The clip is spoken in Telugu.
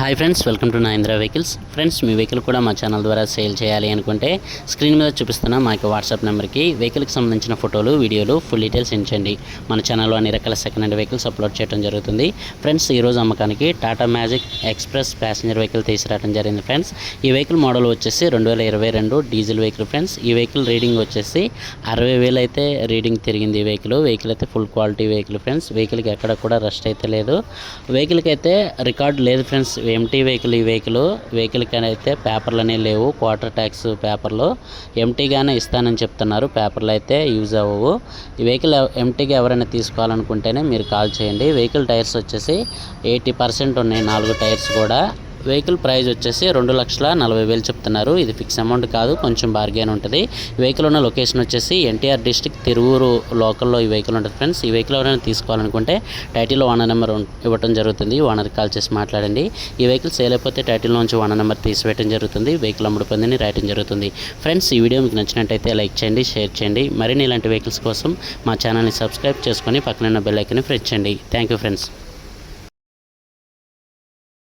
Hi friends welcome to Nayindra vehicles friends me vehicle కూడా మా ఛానల్ ద్వారా సేల్ చేయాలి అనుకుంటే స్క్రీన్ మీద చూపిస్తున్న మా యొక్క వాట్సాప్ నెంబర్కి వెహికల్కి సంబంధించిన ఫోటోలు వీడియోలు ఫుల్ డీటెయిల్స్ ఎంచండి మన ఛానల్లో అన్ని రకాల సెకండ్ హ్యాండ్ వెహికల్స్ అప్లోడ్ చేయడం జరుగుతుంది. ఫ్రెండ్స్ ఈరోజు అమ్మకానికి Tata magic express passenger vehicle తీసుకురావడం జరిగింది ఫ్రెండ్స్ ఈ వెహికల్ మోడల్ వచ్చేసి రెండు వేల ఇరవై రెండు డీజిల్ వెహికల్ ఫ్రెండ్స్ ఈ వెహికల్ రీడింగ్ వచ్చేసి అరవై వేలు అయితే రీడింగ్ తిరిగింది ఈ వెహికల్ వెహికల్ అయితే ఫుల్ క్వాలిటీ వెహికల్ ఫ్రెండ్స్ వెహికల్కి ఎక్కడ కూడా రస్ట్ అయితే లేదు. వెహికల్కి అయితే రికార్డ్ లేదు ఫ్రెండ్స్ ఎంటీ వెహికల్ ఈ వెహికల్ వెహికల్కి అయితే పేపర్లు అనేవి లేవు. క్వార్టర్ ట్యాక్స్ పేపర్లు ఎంటీగానే ఇస్తానని చెప్తున్నారు. పేపర్లు అయితే యూజ్ అవ్వవు. ఈ వెహికల్ ఎంటీగా ఎవరైనా తీసుకోవాలనుకుంటేనే మీరు కాల్ చేయండి. వెహికల్ టైర్స్ వచ్చేసి ఎయిటీ పర్సెంట్ ఉన్నాయి. నాలుగు టైర్స్ కూడా. వెహికల్ ప్రైస్ వచ్చేసి రెండు లక్షల నలభై వేలు చెప్తున్నారు. ఇది ఫిక్స్ అమౌంట్ కాదు కొంచెం బార్గెన్ ఉంటుంది. వెహికల్ ఉన్న లొకేషన్ వచ్చేసి ఎన్టీఆర్ డిస్టిక్ తిరువూరు లోకల్లో ఈ వెహికల్ ఉంటుంది ఫ్రెండ్స్ ఈ వెహికల్ ఎవరైనా తీసుకోవాలనుకుంటే టైటిల్లో ఓనర్ నెంబర్ ఇవ్వడం జరుగుతుంది. ఓనర్కి కాల్ చేసి మాట్లాడండి. ఈ వెహికల్ సేల్ అయిపోతే టైటిల్ నుంచి ఓనర్ నెంబర్ తీసివేయడం జరుగుతుంది. వెహికల్ అమ్ముడు అమ్ముడుపోయిందని రాయటం జరుగుతుంది. ఫ్రెండ్స్ ఈ వీడియో మీకు నచ్చినట్టయితే లైక్ చేయండి షేర్ చేయండి. మరిన్ని ఇలాంటి వెహికల్స్ కోసం మా ఛానల్ని సబ్స్క్రైబ్ చేసుకొని పక్కన బెల్ ఐకన్ ప్రెస్ చేయండి. Thank you friends